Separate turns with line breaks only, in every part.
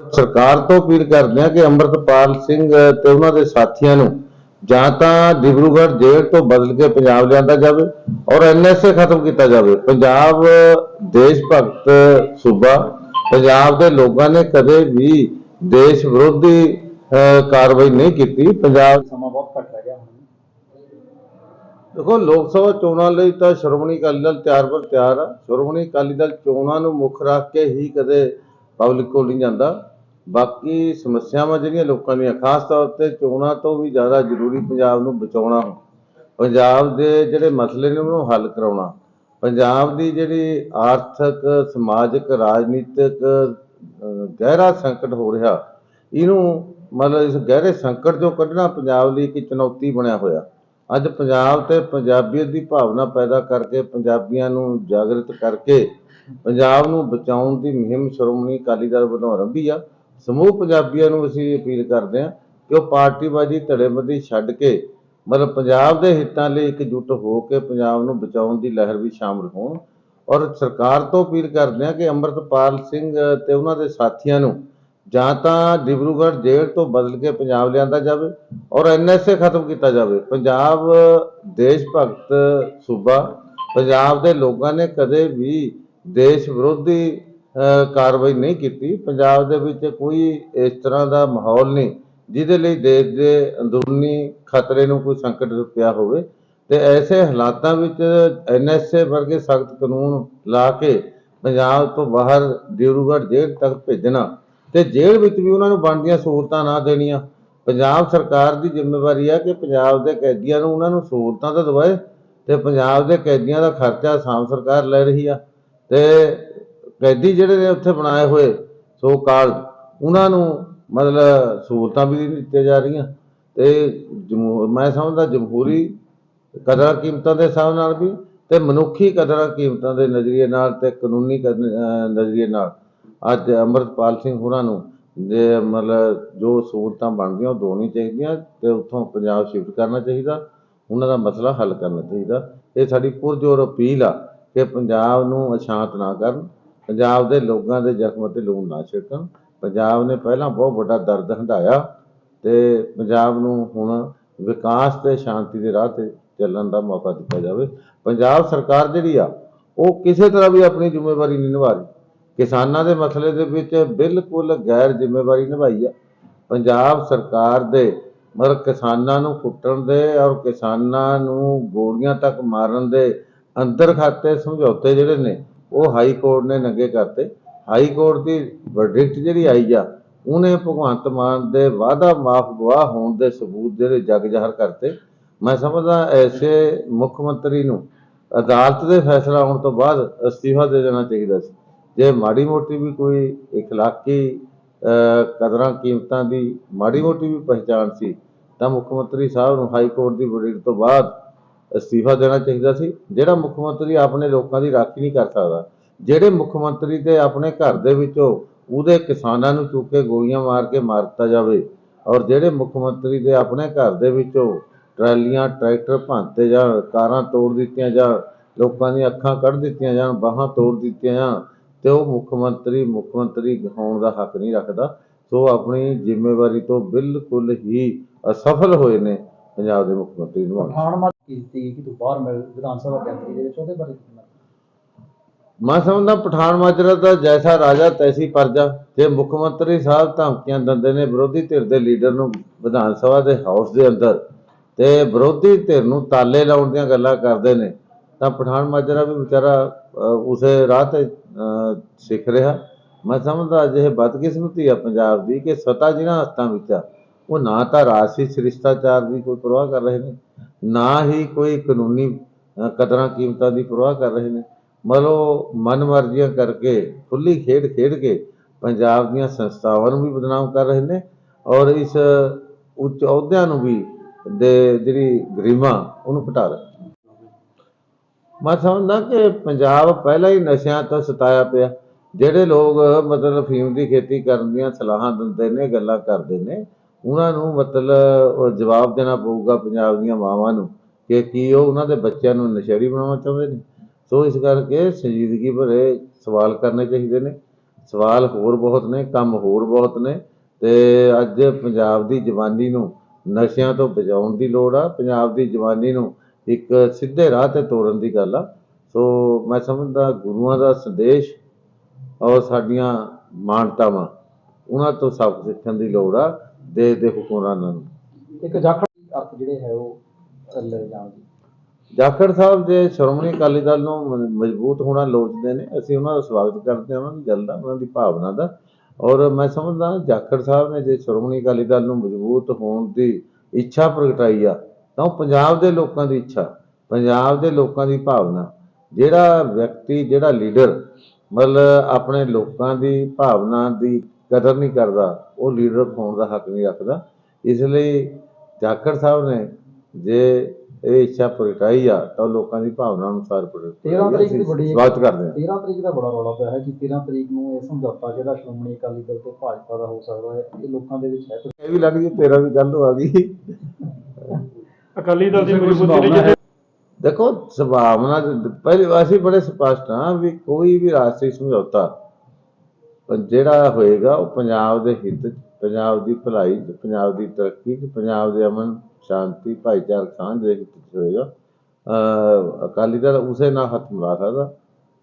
ਸਰਕਾਰ ਤੋਂ ਅਪੀਲ ਕਰਦੇ ਹਾਂ ਕਿ ਅੰਮ੍ਰਿਤਪਾਲ ਸਿੰਘ ਤੇ ਉਹਨਾਂ ਦੇ ਸਾਥੀਆਂ ਨੂੰ ਜਾਂ ਤਾਂ ਡਿਬਰੂਗੜ੍ਹ ਜੇਲ੍ਹ ਤੋਂ ਬਦਲ ਕੇ ਪੰਜਾਬ ਲਿਆਂਦਾ ਜਾਵੇ ਔਰ ਐਨਐਸਏ ਖਤਮ ਕੀਤਾ ਜਾਵੇ। ਪੰਜਾਬ ਦੇਸ਼ ਭਗਤ ਸੂਬਾ, ਪੰਜਾਬ ਦੇ ਲੋਕਾਂ ਨੇ ਕਦੇ ਵੀ ਦੇਸ਼ ਵਿਰੋਧੀ ਕਾਰਵਾਈ ਨਹੀਂ ਕੀਤੀ। ਪੰਜਾਬ
ਸਮਾਂ ਬਹੁਤ ਘੱਟ ਰਹਿ ਗਿਆ
ਦੇਖੋ, ਲੋਕ ਸਭਾ ਚੋਣਾਂ ਲਈ ਤਾਂ ਸ਼੍ਰੋਮਣੀ ਅਕਾਲੀ ਦਲ ਤਿਆਰ ਪਰ ਤਿਆਰ ਆ। ਸ਼੍ਰੋਮਣੀ ਅਕਾਲੀ ਦਲ ਚੋਣਾਂ ਨੂੰ ਮੁੱਖ ਰੱਖ ਕੇ ਹੀ ਕਦੇ ਪਬਲਿਕ ਕੋਲ ਨਹੀਂ ਜਾਂਦਾ। ਬਾਕੀ ਸਮੱਸਿਆਵਾਂ ਜਿਹੜੀਆਂ ਲੋਕਾਂ ਦੀਆਂ, ਖਾਸ ਤੌਰ ਤੇ ਚੋਣਾਂ ਤੋਂ ਵੀ ਜ਼ਿਆਦਾ ਜ਼ਰੂਰੀ ਪੰਜਾਬ ਨੂੰ ਬਚਾਉਣਾ ਪੰਜਾਬ ਦੇ ਜਿਹੜੇ ਮਸਲੇ ਨੇ, ਉਹਨੂੰ ਹੱਲ ਕਰਾਉਣਾ। ਪੰਜਾਬ ਦੀ ਜਿਹੜੀ ਆਰਥਿਕ, ਸਮਾਜਿਕ, ਰਾਜਨੀਤਿਕ ਗਹਿਰਾ ਸੰਕਟ ਹੋ ਰਿਹਾ, ਇਹਨੂੰ ਮਤਲਬ ਇਸ ਗਹਿਰੇ ਸੰਕਟ ਚੋਂ ਕੱਢਣਾ ਪੰਜਾਬ ਲਈ ਇੱਕ ਚੁਣੌਤੀ ਬਣਿਆ ਹੋਇਆ। ਅੱਜ ਪੰਜਾਬ ਤੇ ਪੰਜਾਬੀਅਤ ਦੀ ਭਾਵਨਾ ਪੈਦਾ ਕਰਕੇ, ਪੰਜਾਬੀਆਂ ਨੂੰ ਜਾਗਰਿਤ ਕਰਕੇ ਪੰਜਾਬ ਨੂੰ ਬਚਾਉਣ ਦੀ ਮੁਹਿੰਮ ਸ਼੍ਰੋਮਣੀ ਅਕਾਲੀ ਦਲ ਵੱਲੋਂ ਆਰੰਭੀ ਆ। ਸਮੂਹ ਪੰਜਾਬੀਆਂ ਨੂੰ ਅਸੀਂ ਅਪੀਲ ਕਰਦੇ ਹਾਂ ਕਿ ਉਹ ਪਾਰਟੀਬਾਜ਼ੀ ਧੜੇਬੰਦੀ ਛੱਡ ਕੇ, ਮਤਲਬ ਪੰਜਾਬ ਦੇ ਹਿੱਤਾਂ ਲਈ ਇਕਜੁੱਟ ਹੋ ਕੇ ਪੰਜਾਬ ਨੂੰ ਬਚਾਉਣ ਦੀ ਲਹਿਰ ਵਿੱਚ ਸ਼ਾਮਲ ਹੋਣ। ਔਰ ਸਰਕਾਰ ਤੋਂ ਅਪੀਲ ਕਰਦੇ ਹਾਂ ਕਿ ਅੰਮ੍ਰਿਤਪਾਲ ਸਿੰਘ ਤੇ ਉਹਨਾਂ ਦੇ ਸਾਥੀਆਂ ਨੂੰ ਜਾਂ ਤਾਂ ਡਿਬਰੂਗੜ੍ਹ ਜੇਲ੍ਹ ਤੋਂ ਬਦਲ ਕੇ ਪੰਜਾਬ ਲਿਆਂਦਾ ਜਾਵੇ ਔਰ ਐਨਐਸਏ ਖਤਮ ਕੀਤਾ ਜਾਵੇ। ਪੰਜਾਬ ਦੇਸ਼ ਭਗਤ ਸੂਬਾ, ਪੰਜਾਬ ਦੇ ਲੋਕਾਂ ਨੇ ਕਦੇ ਵੀ ਦੇਸ਼ ਵਿਰੋਧੀ ਕਾਰਵਾਈ ਨਹੀਂ ਕੀਤੀ। ਪੰਜਾਬ ਦੇ ਵਿੱਚ ਕੋਈ ਇਸ ਤਰ੍ਹਾਂ ਦਾ ਮਾਹੌਲ ਨਹੀਂ, ਜਿਹਦੇ ਲਈ ਦੇਸ਼ ਦੇ ਅੰਦਰੂਨੀ ਖਤਰੇ ਨੂੰ ਕੋਈ ਸੰਕਟ ਪਿਆ ਹੋਵੇ। ਤੇ ਐਸੇ ਹਾਲਾਤਾਂ ਵਿੱਚ ਐਨਐਸਏ ਵਰਗੇ ਸਖਤ ਕਾਨੂੰਨ ਲਾ ਕੇ ਪੰਜਾਬ ਤੋਂ ਬਾਹਰ ਡਿਬਰੂਗੜ੍ਹ ਜੇਲ੍ਹ ਤੱਕ ਭੇਜਣਾ ਤੇ ਜੇਲ੍ਹ ਵਿੱਚ ਵੀ ਉਹਨਾਂ ਨੂੰ ਬਣਦੀਆਂ ਸਹੂਲਤਾਂ ਨਾ ਦੇਣੀਆਂ। ਪੰਜਾਬ ਸਰਕਾਰ ਦੀ ਜ਼ਿੰਮੇਵਾਰੀ ਹੈ ਕਿ ਪੰਜਾਬ ਦੇ ਕੈਦੀਆਂ ਨੂੰ ਉਹਨਾਂ ਨੂੰ ਸਹੂਲਤਾਂ ਤਾਂ ਦਵਾਏ ਤੇ ਪੰਜਾਬ ਦੇ ਕੈਦੀਆਂ ਦਾ ਖਰਚਾ ਆਸਾਮ ਸਰਕਾਰ ਲੈ ਰਹੀ ਆ। ਤੇ ਕੈਦੀ ਜਿਹੜੇ ਨੇ ਉੱਥੇ ਬਣਾਏ ਹੋਏ ਸੋ ਕਾਲ ਉਹਨਾਂ ਨੂੰ ਮਤਲਬ ਸਹੂਲਤਾਂ ਵੀ ਨਹੀਂ ਦਿੱਤੀਆਂ ਜਾ ਰਹੀਆਂ। ਤੇ ਜਮਹੂ- ਮੈਂ ਸਮਝਦਾ ਜਮਹੂਰੀ ਕਦਰਾਂ ਕੀਮਤਾਂ ਦੇ ਹਿਸਾਬ ਨਾਲ ਵੀ, ਤੇ ਮਨੁੱਖੀ ਕਦਰਾਂ ਕੀਮਤਾਂ ਦੇ ਨਜ਼ਰੀਏ ਨਾਲ ਤੇ ਕਾਨੂੰਨੀ ਕਦ- ਨਜ਼ਰੀਏ ਨਾਲ। ਅੱਜ ਅੰਮ੍ਰਿਤਪਾਲ ਸਿੰਘ ਹੋਰਾਂ ਨੂੰ ਜੇ ਮਤਲਬ ਜੋ ਸਹੂਲਤਾਂ ਬਣਦੀਆਂ, ਉਹ ਦੋਣੀ ਚਾਹੀਦੀਆਂ ਤੇ ਉੱਥੋਂ ਪੰਜਾਬ ਸ਼ਿਫਟ ਕਰਨਾ ਚਾਹੀਦਾ। ਉਹਨਾਂ ਦਾ ਮਸਲਾ ਹੱਲ ਕਰਨਾ ਚਾਹੀਦਾ। ਇਹ ਸਾਡੀ ਪੁਰਜੋਰ ਅਪੀਲ ਆ। ਕਿ ਪੰਜਾਬ ਨੂੰ ਅਸ਼ਾਂਤ ਨਾ ਕਰਨ, ਪੰਜਾਬ ਦੇ ਲੋਕਾਂ ਦੇ ਜ਼ਖਮ ਤੇ ਲੂਣ ਨਾ ਛਿੜਕਣ। ਪੰਜਾਬ ਨੇ ਪਹਿਲਾਂ ਬਹੁਤ ਵੱਡਾ ਦਰਦ ਹੰਢਾਇਆ ਤੇ ਪੰਜਾਬ ਨੂੰ ਹੁਣ ਵਿਕਾਸ ਤੇ ਸ਼ਾਂਤੀ ਦੇ ਰਾਹ ਤੇ ਚੱਲਣ ਦਾ ਮੌਕਾ ਦਿੱਤਾ ਜਾਵੇ। ਪੰਜਾਬ ਸਰਕਾਰ ਜਿਹੜੀ ਆ, ਉਹ ਕਿਸੇ ਤਰ੍ਹਾਂ ਵੀ ਆਪਣੀ ਜ਼ਿੰਮੇਵਾਰੀ ਨਹੀਂ ਨਿਭਾ ਰਹੀ। ਕਿਸਾਨਾਂ ਦੇ ਮਸਲੇ ਦੇ ਵਿੱਚ ਬਿਲਕੁਲ ਗੈਰ ਜ਼ਿੰਮੇਵਾਰੀ ਨਿਭਾਈ ਆ। ਪੰਜਾਬ ਸਰਕਾਰ ਦੇ ਮਤਲਬ ਕਿਸਾਨਾਂ ਨੂੰ ਫੁੱਟਣ ਦੇ ਔਰ ਕਿਸਾਨਾਂ ਨੂੰ ਗੋਲੀਆਂ ਤੱਕ ਮਾਰਨ ਦੇ ਅੰਦਰ ਖਾਤੇ ਸਮਝੌਤੇ ਜਿਹੜੇ ਨੇ, ਉਹ ਹਾਈ ਕੋਰਟ ਨੇ ਨੰਗੇ ਕਰਤੇ। ਹਾਈ ਕੋਰਟ ਦੀ ਵਰਡਿਕਟ ਜਿਹੜੀ ਆਈ ਆ, ਉਹਨੇ ਭਗਵੰਤ ਮਾਨ ਦੇ ਵਾਅਦਾ ਮਾਫ ਗਵਾਹ ਹੋਣ ਦੇ ਸਬੂਤ ਜਿਹੜੇ ਜਗ ਜ਼ਾਹਰ ਕਰਤੇ। ਮੈਂ ਸਮਝਦਾ ਐਸੇ ਮੁੱਖ ਮੰਤਰੀ ਨੂੰ ਅਦਾਲਤ ਦੇ ਫੈਸਲਾ ਆਉਣ ਤੋਂ ਬਾਅਦ ਅਸਤੀਫਾ ਦੇ ਦੇਣਾ ਚਾਹੀਦਾ ਸੀ। ਜੇ ਮਾੜੀ ਮੋਟੀ ਵੀ ਕੋਈ ਇਖਲਾਕੀ ਕਦਰਾਂ ਕੀਮਤਾਂ ਦੀ ਮਾੜੀ ਮੋਟੀ ਵੀ ਪਹਿਚਾਣ ਸੀ, ਤਾਂ ਮੁੱਖ ਮੰਤਰੀ ਸਾਹਿਬ ਨੂੰ ਹਾਈ ਕੋਰਟ ਦੀ ਵਰਡਿਕਟ ਤੋਂ ਬਾਅਦ ਅਸਤੀਫਾ ਦੇਣਾ ਚਾਹੀਦਾ ਸੀ, ਜਿਹੜਾ ਮੁੱਖ ਮੰਤਰੀ ਆਪਣੇ ਲੋਕਾਂ ਦੀ ਰਾਖੀ ਨਹੀਂ ਕਰ ਸਕਦਾ, ਜਿਹੜੇ ਮੁੱਖ ਮੰਤਰੀ ਤੇ ਆਪਣੇ ਘਰ ਦੇ ਵਿੱਚੋਂ ਉਹਦੇ ਕਿਸਾਨਾਂ ਨੂੰ ਚੁੱਕ ਕੇ ਗੋਲੀਆਂ ਮਾਰ ਕੇ ਮਾਰ ਦਿੱਤਾ ਜਾਵੇ, ਔਰ ਜਿਹੜੇ ਮੁੱਖ ਮੰਤਰੀ ਦੇ ਆਪਣੇ ਘਰ ਦੇ ਵਿੱਚੋਂ ਟਰਾਲੀਆਂ, ਟਰੈਕਟਰ ਭੰਤੇ ਜਾਣ, ਕਾਰਾਂ ਤੋੜ ਦਿੱਤੀਆਂ ਜਾਣ, ਲੋਕਾਂ ਦੀਆਂ ਅੱਖਾਂ ਕੱਢ ਦਿੱਤੀਆਂ ਜਾਣ, ਬਾਹਾਂ ਤੋੜ ਦਿੱਤੀਆਂ ਜਾਣ, ਤੇ ਉਹ ਮੁੱਖ ਮੰਤਰੀ ਮੁੱਖ ਮੰਤਰੀ ਹੋਣ ਦਾ ਹੱਕ ਨਹੀਂ ਰੱਖਦਾ, ਸੋ ਆਪਣੀ ਜ਼ਿੰਮੇਵਾਰੀ ਤੋਂ ਬਿਲਕੁਲ ਹੀ ਅਸਫਲ ਹੋਏ ਨੇ ਪੰਜਾਬ ਦੇ ਮੁੱਖ ਮੰਤਰੀ
ਨੂੰ। ਕੀਤੀ ਕਿ ਤੂੰ ਬਾਹਰ ਮਿਲ, ਵਿਧਾਨ ਸਭਾ ਕੇਂਦਰੀ ਦੇ ਵਿੱਚ ਉਹਦੇ ਬਾਰੇ ਕੀ ਕਹਿਣਾ?
ਮੈਂ ਸਮਝਦਾ ਪਠਾਨ ਮਾਜਰਾ ਦਾ ਜੈਸਾ ਰਾਜਾ ਤੈਸੀ ਪ੍ਰਜਾ, ਜੇ ਮੁੱਖ ਮੰਤਰੀ ਸਾਹਿਬ ਧਮਕੀਆਂ ਦਿੰਦੇ ਨੇ ਵਿਰੋਧੀ ਧਿਰ ਦੇ ਲੀਡਰ ਨੂੰ ਵਿਧਾਨ ਸਭਾ ਦੇ ਹਾਊਸ ਦੇ ਅੰਦਰ ਤੇ ਵਿਰੋਧੀ ਧਿਰ ਨੂੰ ਤਾਲੇ ਲਾਉਣ ਦੀਆਂ ਗੱਲਾਂ ਕਰਦੇ ਨੇ, ਤਾਂ ਪਠਾਨ ਮਾਜਰਾ ਵੀ ਵਿਚਾਰਾ ਉਸੇ ਰਾਹ ਤੇ ਸਿੱਖ ਰਿਹਾ ਮੈਂ ਸਮਝਦਾ ਅਜਿਹੇ ਬਦਕਿਸਮਤੀ ਆ ਪੰਜਾਬ ਦੀ ਕਿ ਸਤਾ ਜਿਨ੍ਹਾਂ ਹੱਥਾਂ ਵਿੱਚ ਆ, ਉਹ ਨਾ ਤਾਂ ਰਾਜਸੀ ਸ਼੍ਰਿਸ਼ਟਾਚਾਰ ਦੀ ਕੋਈ ਪਰਵਾਹ ਕਰ ਰਹੇ ਨੇ ਨਾ ਹੀ ਕੋਈ ਕਾਨੂੰਨੀ ਕਦਰਾਂ ਕੀਮਤਾਂ ਦੀ ਪਰਵਾਹ ਕਰ ਰਹੇ ਨੇ। ਮਤਲਬ ਮਨਮਰਜ਼ੀਆਂ ਕਰਕੇ, ਖੁੱਲੀ ਖੇਡ ਖੇਡ ਕੇ ਪੰਜਾਬ ਦੀਆਂ ਸੰਸਥਾਵਾਂ ਨੂੰ ਵੀ ਬਦਨਾਮ ਕਰ ਰਹੇ ਨੇ ਔਰ ਇਸ ਉੱਚ ਅਹੁਦਿਆਂ ਨੂੰ ਵੀ ਦੇ ਜਿਹੜੀ ਗਰਿਮਾ, ਉਹਨੂੰ ਘਟਾ ਰਹੇ ਮੈਂ ਸਮਝਦਾ ਕਿ ਪੰਜਾਬ ਪਹਿਲਾਂ ਹੀ ਨਸ਼ਿਆਂ ਤੋਂ ਸਤਾਇਆ ਪਿਆ। ਜਿਹੜੇ ਲੋਕ ਮਤਲਬ ਫੀਮ ਦੀ ਖੇਤੀ ਕਰਨ ਦੀਆਂ ਸਲਾਹਾਂ ਦਿੰਦੇ ਨੇ, ਗੱਲਾਂ ਕਰਦੇ ਨੇ ਉਹਨਾਂ ਨੂੰ ਮਤਲਬ ਜਵਾਬ ਦੇਣਾ ਪਊਗਾ ਪੰਜਾਬ ਦੀਆਂ ਮਾਵਾਂ ਨੂੰ ਕਿ ਕੀ ਉਹ ਉਹਨਾਂ ਦੇ ਬੱਚਿਆਂ ਨੂੰ ਨਸ਼ੇੜੀ ਬਣਾਉਣਾ ਚਾਹੁੰਦੇ ਨੇ। ਸੋ ਇਸ ਕਰਕੇ ਸੰਜੀਦਗੀ ਭਰੇ ਸਵਾਲ ਕਰਨੇ ਚਾਹੀਦੇ ਨੇ। ਸਵਾਲ ਹੋਰ ਬਹੁਤ ਨੇ, ਕੰਮ ਹੋਰ ਬਹੁਤ ਨੇ ਤੇ ਅੱਜ ਪੰਜਾਬ ਦੀ ਜਵਾਨੀ ਨੂੰ ਨਸ਼ਿਆਂ ਤੋਂ ਬਚਾਉਣ ਦੀ ਲੋੜ ਆ। ਪੰਜਾਬ ਦੀ ਜਵਾਨੀ ਨੂੰ ਇੱਕ ਸਿੱਧੇ ਰਾਹ ਤੇ ਤੋਰਨ ਦੀ ਗੱਲ ਆ। ਸੋ ਮੈਂ ਸਮਝਦਾ ਗੁਰੂਆਂ ਦਾ ਸੰਦੇਸ਼ ਔਰ ਸਾਡੀਆਂ ਮਾਨਤਾਵਾਂ, ਉਹਨਾਂ ਤੋਂ ਸਭ ਸਿੱਖਣ ਦੀ ਲੋੜ ਆ। ਦੇਸ਼ ਦੇ ਹੁਕਮਰਾਨਾਂ ਨੂੰ।
ਇੱਕ ਜਾਖੜ ਅਰਥ ਜਿਹੜੇ ਹੈ ਉਹ ਲੈ ਜਾਣ ਦੀ
ਜਾਖੜ ਸਾਹਿਬ ਜੇ ਸ਼੍ਰੋਮਣੀ ਅਕਾਲੀ ਦਲ ਨੂੰ ਮਜ਼ਬੂਤ ਹੋਣਾ ਲੋਚਦੇ ਨੇ। ਅਸੀਂ ਉਹਨਾਂ ਦਾ ਸਵਾਗਤ ਕਰਦੇ ਹਾਂ ਉਹਨਾਂ ਦੀ ਗੱਲ ਦਾ ਉਹਨਾਂ ਦੀ ਭਾਵਨਾ ਦਾ। ਔਰ ਮੈਂ ਸਮਝਦਾ ਜਾਖੜ ਸਾਹਿਬ ਨੇ ਜੇ ਸ਼੍ਰੋਮਣੀ ਅਕਾਲੀ ਦਲ ਨੂੰ ਮਜ਼ਬੂਤ ਹੋਣ ਦੀ ਇੱਛਾ ਪ੍ਰਗਟਾਈ ਆ ਤਾਂ ਉਹ ਪੰਜਾਬ ਦੇ ਲੋਕਾਂ ਦੀ ਇੱਛਾ ਪੰਜਾਬ ਦੇ ਲੋਕਾਂ ਦੀ ਭਾਵਨਾ। ਜਿਹੜਾ ਵਿਅਕਤੀ ਜਿਹੜਾ ਲੀਡਰ ਮਤਲਬ ਆਪਣੇ ਲੋਕਾਂ ਦੀ ਭਾਵਨਾ ਦੀ ਕਦਰ ਨਹੀਂ ਕਰਦਾ ਉਹ ਲੀਡਰ ਹੋਣ ਦਾ ਹੱਕ ਨਹੀਂ ਰੱਖਦਾ। ਇਸ ਲਈ ਜਾਖੜ ਸਾਹਿਬ ਨੇ ਜੇ ਇਹ ਇੱਛਾ ਪ੍ਰਗਟਾਈ ਆ ਤਾਂ ਲੋਕਾਂ ਦੀ ਭਾਵਨਾ ਅਨੁਸਾਰ
ਤਰੀਕ ਦੀ ਬੜੀ
ਸਵਾਗਤ ਕਰਦੇ ਹਾਂ।
13 ਤਰੀਕ ਦਾ ਬੜਾ ਰੌਲਾ ਪਿਆ ਹੈ ਕਿ 13 ਤਰੀਕ ਨੂੰ ਇਹ ਸਮਝੌਤਾ ਜਿਹੜਾ ਸ਼੍ਰੋਮਣੀ ਅਕਾਲੀ ਦਲ ਤੇ ਭਾਜਪਾ ਦਾ ਹੋ ਸਕਦਾ ਹੈ ਇਹ ਲੋਕਾਂ ਦੇ ਵਿੱਚ ਹੈ
ਇਹ ਵੀ ਲੱਗ ਗਈ ਤੇਰਾ ਵੀ ਗੱਲ ਆ ਗਈ।
ਅਕਾਲੀ ਦਲ ਦੀ ਮਜ਼ਬੂਤੀ
ਹੈ?
ਜਦੋਂ
ਦੇਖੋ ਸੰਭਾਵਨਾ ਦੇ- ਪਹਿਲੀ ਅਸੀਂ ਬੜੇ ਸਪਸ਼ਟ ਹਾਂ ਵੀ ਕੋਈ ਵੀ ਰਾਸ਼ਟਰੀ ਸਮਝੌਤਾ ਜਿਹੜਾ ਹੋਏਗਾ ਉਹ ਪੰਜਾਬ ਦੇ ਹਿੱਤ 'ਚ ਪੰਜਾਬ ਦੀ ਭਲਾਈ 'ਚ ਪੰਜਾਬ ਦੀ ਤਰੱਕੀ ਪੰਜਾਬ ਦੇ ਅਮਨ ਸ਼ਾਂਤੀ ਭਾਈਚਾਰਕ ਸਾਂਝ ਦੇ ਹਿੱਤ 'ਚ ਹੋਏਗਾ। ਅਕਾਲੀ ਦਲ ਉਸੇ ਨਾਲ ਹੱਥ ਮਿਲਾ ਸਕਦਾ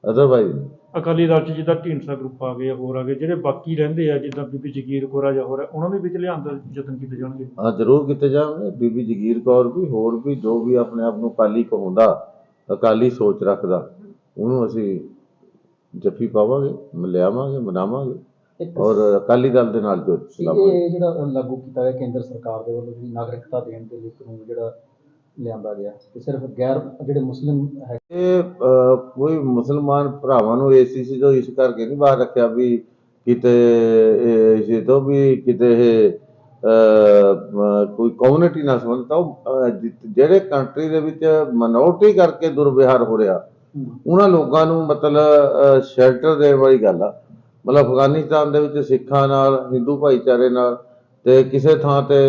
ਅਦਰਵਾਈਜ਼
ਅਕਾਲੀ ਦਲ 'ਚ ਜਿੱਦਾਂ ਢੀਂਡਸਾ ਗਰੁੱਪ ਆ ਗਏ ਹੋਰ ਆ ਗਏ ਜਿਹੜੇ ਬਾਕੀ ਰਹਿੰਦੇ ਆ ਜਿੱਦਾਂ ਬੀਬੀ ਜਗੀਰ ਕੋਰਾ ਜਾਂ ਹੋਰ ਆ, ਉਹਨਾਂ ਦੇ ਵਿੱਚ ਲਿਆਉਣ ਦਾ ਯਤਨ ਕੀਤੇ ਜਾਣਗੇ?
ਹਾਂ ਜ਼ਰੂਰ ਕੀਤੇ ਜਾਣਗੇ। ਬੀਬੀ ਜਗੀਰ ਕੌਰ ਵੀ ਹੋਰ ਵੀ ਜੋ ਵੀ ਆਪਣੇ ਆਪ ਨੂੰ ਅਕਾਲੀ ਕਹਾਉਂਦਾ ਅਕਾਲੀ ਸੋਚ ਰੱਖਦਾ ਉਹਨੂੰ ਅਸੀਂ ਜੱਫੀ ਪਾਵਾਂਗੇ ਲਿਆਵਾਂਗੇ ਮਨਾਵਾਂਗੇ ਔਰ ਅਕਾਲੀ ਦਲ ਦੇ ਨਾਲ ਜੋ ਚਲਾਵਾਂਗੇ।
ਜਿਹੜਾ ਲਾਗੂ ਕੀਤਾ ਗਿਆ ਕੇਂਦਰ ਸਰਕਾਰ ਦੇ ਵੱਲੋਂ ਜਿਹੜੀ ਨਾਗਰਿਕਤਾ ਦੇਣ ਦੇ ਲਈ ਕਾਨੂੰਨ ਜਿਹੜਾ ਲਿਆਂਦਾ ਗਿਆ ਤੇ ਸਿਰਫ ਗੈਰ ਜਿਹੜੇ ਮੁਸਲਿਮ ਹੈ
ਇਹ ਅਹ, ਕੋਈ ਮੁਸਲਮਾਨ ਭਰਾਵਾਂ ਨੂੰ ਏਸੀਸੀ ਤੋਂ ਇਸ ਕਰਕੇ ਨਹੀਂ ਬਾਹਰ ਰੱਖਿਆ ਵੀ ਕਿਤੇ ਇਹ ਤੋਂ ਵੀ ਕਿਤੇ ਇਹ ਅਹ, ਕੋਈ ਕਮਿਊਨਿਟੀ ਨਾਲ ਸੰਬੰਧਿਤ ਆ ਉਹ ਅਹ, ਜਿ- ਜਿਹੜੇ ਕੰਟਰੀ ਦੇ ਵਿੱਚ ਮਨੋਰਟੀ ਕਰਕੇ ਦੁਰਵਿਹਾਰ ਹੋ ਰਿਹਾ ਉਹਨਾਂ ਲੋਕਾਂ ਨੂੰ ਮਤਲਬ ਸ਼ੈਲਟਰ ਦੇਣ ਵਾਲੀ ਗੱਲ ਆ। ਮਤਲਬ ਅਫਗਾਨਿਸਤਾਨ ਦੇ ਵਿੱਚ ਸਿੱਖਾਂ ਨਾਲ, ਹਿੰਦੂ ਭਾਈਚਾਰੇ ਨਾਲ ਤੇ ਕਿਸੇ ਥਾਂ ਤੇ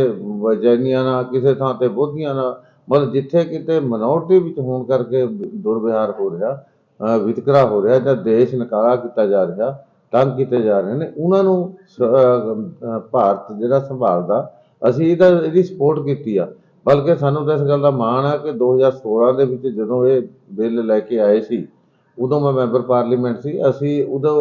ਜੈਨੀਆਂ ਨਾਲ, ਕਿਸੇ ਥਾਂ ਤੇ ਬੋਧੀਆਂ ਨਾਲ, ਮਤਲਬ ਜਿੱਥੇ ਕਿਤੇ ਮਨੋਰਟੀ ਵਿੱਚ ਹੋਣ ਕਰਕੇ ਦੁਰਵਿਹਾਰ ਹੋ ਰਿਹਾ ਵਿਤਕਰਾ ਹੋ ਰਿਹਾ ਜਾਂ ਦੇਸ਼ ਨਕਾਰਾ ਕੀਤਾ ਜਾ ਰਿਹਾ, ਤੰਗ ਕੀਤੇ ਜਾ ਰਹੇ ਨੇ, ਉਹਨਾਂ ਨੂੰ ਭਾਰਤ ਜਿਹੜਾ ਸੰਭਾਲਦਾ, ਅਸੀਂ ਇਹਦਾ, ਇਹਦੀ ਸਪੋਰਟ ਕੀਤੀ ਆ। ਬਲਕਿ ਸਾਨੂੰ ਤਾਂ ਇਸ ਗੱਲ ਦਾ ਮਾਣ ਆ ਕਿ 2016 ਦੇ ਵਿੱਚ ਜਦੋਂ ਇਹ ਬਿੱਲ ਲੈ ਕੇ ਆਏ ਸੀ, ਉਦੋਂ ਮੈਂ ਮੈਂਬਰ ਪਾਰਲੀਮੈਂਟ ਸੀ, ਅਸੀਂ ਉਦੋਂ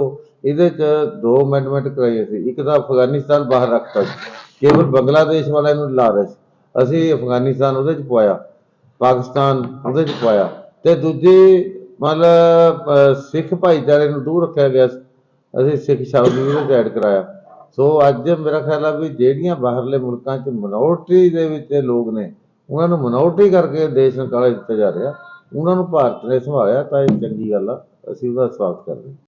ਇਹਦੇ 'ਚ ਦੋ ਅਮੈਂਡਮੈਂਟ ਕਰਾਈਆਂ ਸੀ, ਇੱਕ ਤਾਂ ਅਫਗਾਨਿਸਤਾਨ ਬਾਹਰ ਰੱਖਤਾ ਸੀ, ਕੇਵਲ ਬੰਗਲਾਦੇਸ਼ ਵਾਲਿਆਂ ਨੂੰ ਲਾ ਰਹੇ ਸੀ, ਅਸੀਂ ਅਫਗਾਨਿਸਤਾਨ ਉਹਦੇ 'ਚ ਪਵਾਇਆ, ਪਾਕਿਸਤਾਨ ਉਹਦੇ 'ਚ ਪਵਾਇਆ, ਤੇ ਦੂਜੀ ਮਤਲਬ ਸਿੱਖ ਭਾਈਚਾਰੇ ਨੂੰ ਦੂਰ ਰੱਖਿਆ ਗਿਆ ਸੀ। ਅਸੀਂ ਸਿੱਖ ਸ਼ਬਦ ਵੀ ਉਹਦੇ 'ਚ ਐਡ ਕਰਾਇਆ ਸੋ ਅੱਜ ਮੇਰਾ ਖਿਆਲ ਆ ਵੀ ਜਿਹੜੀਆਂ ਬਾਹਰਲੇ ਮੁਲਕਾਂ 'ਚ ਮਿਨੋਰਟੀ ਦੇ ਵਿੱਚ ਲੋਕ ਨੇ, ਉਹਨਾਂ ਨੂੰ ਮਿਨੋਰਟੀ ਕਰਕੇ ਦੇਸ਼ ਨੂੰ ਕਾਲੇ ਦਿੱਤਾ ਜਾ ਰਿਹਾ ਉਹਨਾਂ ਨੂੰ ਭਾਰਤ ਨੇ ਸੰਭਾਲਿਆ ਤਾਂ ਇਹ ਚੰਗੀ ਗੱਲ ਆ। ਅਸੀਂ ਉਹਦਾ ਸਵਾਗਤ ਕਰਦੇ